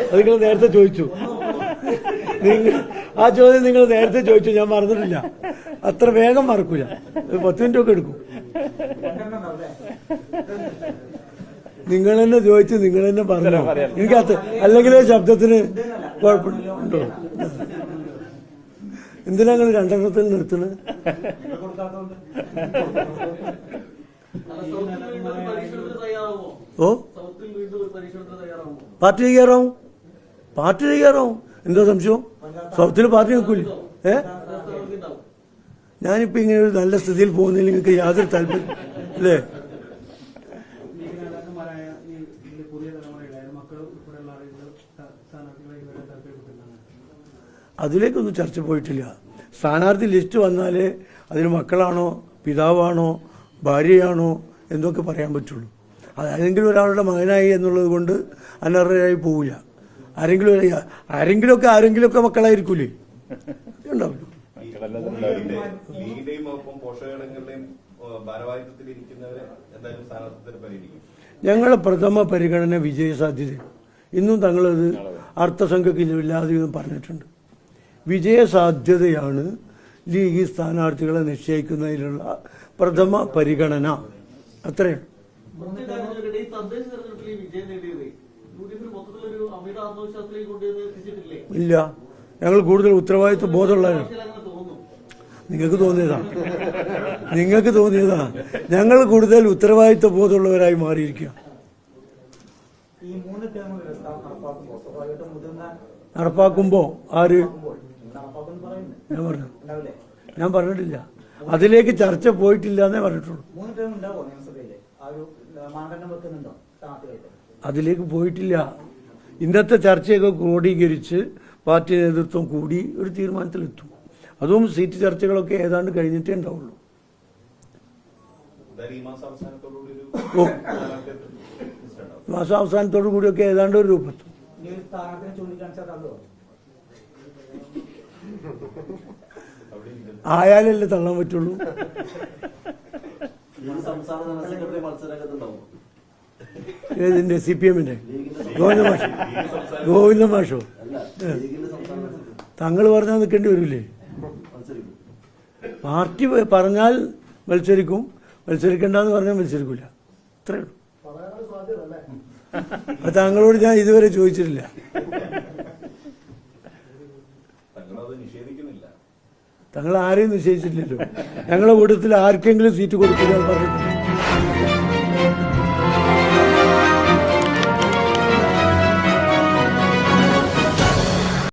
അത് നിങ്ങൾ നേരത്തെ ചോദിച്ചു. നിങ്ങൾ ആ ചോദ്യം നിങ്ങൾ നേരത്തെ ചോദിച്ചു ഞാൻ മറന്നിട്ടില്ല. അത്ര വേഗം മറക്കൂല. പത്ത് മിനിറ്റ് ഒക്കെ എടുക്കും. നിങ്ങൾ തന്നെ ചോദിച്ചു നിങ്ങൾ തന്നെ പറഞ്ഞു എനിക്ക് അത് അല്ലെങ്കിൽ ശബ്ദത്തിന് കുഴപ്പമുണ്ടോ? എന്തിനാ നിങ്ങൾ രണ്ടെണ്ണത്തിൽ നിർത്തുന്നത്? ഓ? പാർട്ടി കയറാവും പാർട്ടി കയറാവും എന്താ സംശയം? സൗത്തിൽ പാർട്ടി നിൽക്കില്ല ഏ? ഞാനിപ്പോ ഇങ്ങനെ ഒരു നല്ല സ്ഥിതിയിൽ പോകുന്നതിൽ നിങ്ങൾക്ക് യാതൊരു താല്പര്യം അല്ലേ? അതിലേക്കൊന്നും ചർച്ച പോയിട്ടില്ല. സ്ഥാനാർത്ഥി ലിസ്റ്റ് വന്നാലേ അതിന് മക്കളാണോ പിതാവാണോ ഭാര്യയാണോ എന്തൊക്കെ പറയാൻ പറ്റുള്ളൂ. അത് ഒരാളുടെ മകനായി എന്നുള്ളത് കൊണ്ട് അനർഹരായി പോവില്ല. ആരെങ്കിലും ഒരു- ആരെങ്കിലുമൊക്കെ ആരെങ്കിലുമൊക്കെ മക്കളായിരിക്കൂലേ? ഉണ്ടാവില്ല. ഞങ്ങളുടെ പ്രഥമ പരിഗണന വിജയസാധ്യത ഇന്നും തങ്ങളത് അർത്ഥസംഖ്യക്കില്ലാതെ ഇതും പറഞ്ഞിട്ടുണ്ട്. വിജയസാധ്യതയാണ് ലീഗ് സ്ഥാനാർത്ഥികളെ നിശ്ചയിക്കുന്നതിലുള്ള പ്രഥമ പരിഗണന. അത്രയാണ് ഈ തദ്ദേശ തെരഞ്ഞെടുപ്പിൽ വിജയം നേടിയത് ഇല്ല. ഞങ്ങൾ കൂടുതൽ ഉത്തരവാദിത്വ ബോധമുള്ളവരാണ്. തോന്നുന്നു. നിങ്ങൾക്ക് തോന്നിയതാ? നിങ്ങൾക്ക് തോന്നിയതാ? ഞങ്ങൾ കൂടുതൽ ഉത്തരവാദിത്വ ബോധമുള്ളവരായി മാറിയിരിക്കുക. നടപ്പാക്കുമ്പോ ആര്? ഞാൻ പറഞ്ഞു. ഞാൻ പറഞ്ഞിട്ടില്ല. അതിലേക്ക് ചർച്ച പോയിട്ടില്ല എന്നേ പറഞ്ഞിട്ടുള്ളൂ. അതിലേക്ക് പോയിട്ടില്ല. ഇന്നത്തെ ചർച്ചയൊക്കെ ക്രോഡീകരിച്ച് പാർട്ടി നേതൃത്വം കൂടി ഒരു തീരുമാനത്തിലെത്തും. അതും സീറ്റ് ചർച്ചകളൊക്കെ ഏതാണ്ട് കഴിഞ്ഞിട്ടേ ഉണ്ടാവുള്ളൂ. മാസം അവസാനത്തോടു കൂടിയൊക്കെ ഏതാണ്ട് ഒരു രൂപത്തും. ആയാലല്ലേ തള്ളാൻ പറ്റുള്ളൂ. ഏതിന്റെ? സി പി എമ്മിന്റെ ഗോവിന്ദ മാഷോ? ഗോവിന്ദ തങ്ങൾ പറഞ്ഞാൽ നിൽക്കേണ്ടി വരില്ലേ പാർട്ടി പറഞ്ഞാൽ മത്സരിക്കും. മത്സരിക്കണ്ടെന്ന് പറഞ്ഞാൽ മത്സരിക്കൂല. അത്രേ ഉള്ളൂ. അത് താങ്കളോട് ഞാൻ ഇതുവരെ ചോദിച്ചിട്ടില്ല തങ്ങളത് നിഷേധിക്കുന്നില്ല തങ്ങൾ ആരെയും നിശ്ചയിച്ചിട്ടില്ലല്ലോ. ഞങ്ങളുടെ കൂട്ടത്തിൽ ആർക്കെങ്കിലും സീറ്റ് കൊടുക്കില്ല എന്ന് പറഞ്ഞിട്ടില്ല